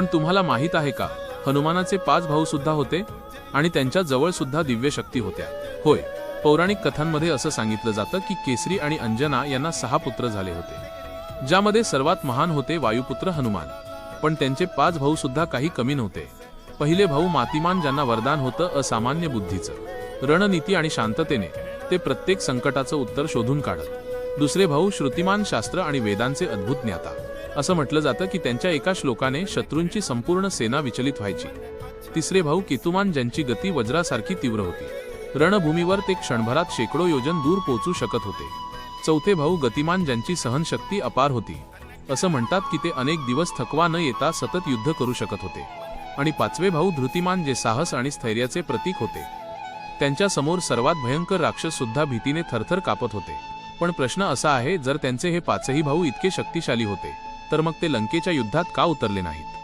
पण तुम्हाला माहीत आहे का? हनुमानाचे पाच भाऊ सुद्धा होते आणि त्यांच्या जवळ सुद्धा दिव्य शक्ती होत्या. होय पौराणिक कथांमध्ये असं सांगितलं जातं की केसरी आणि अंजना यांना सहा पुत्र झाले होते ज्यामध्ये सर्वात महान होते वायुपुत्र हनुमान. पण त्यांचे पाच भाऊ सुद्धा काही कमी नव्हते. पहिले भाऊ मातीमान ज्यांना वरदान होतं असामान्य बुद्धीचं. रणनीती आणि शांततेने ते प्रत्येक संकटाचं उत्तर शोधून काढत. दुसरे भाऊ श्रुतिमान शास्त्र आणि वेदांचे अद्भुत ज्ञाता. असं म्हटलं जातं की त्यांच्या एका श्लोकाने शत्रूंची संपूर्ण सेना विचलित व्हायची. तिसरे भाऊ केतुमान ज्यांची गती वज्रासारखी तीव्र होती. रणभूमीवर ते क्षणभरात शेकडो योजन दूर पोहोचू शकत होते. चौथे भाऊ गतिमान ज्यांची सहनशक्ती अपार होती. असं म्हणतात की ते अनेक दिवस थकवा न येता सतत युद्ध करू शकत होते. आणि पाचवे भाऊ धृतिमान जे साहस आणि स्थैर्याचे प्रतीक होते. त्यांच्यासमोर सर्वात भयंकर राक्षस सुद्धा भीतीने थरथर कापत होते. पण प्रश्न असा आहे जर त्यांचे हे पाचही भाऊ इतके शक्तिशाली होते तर मग ते लंकेच्या युद्धात का उतरले नाहीत?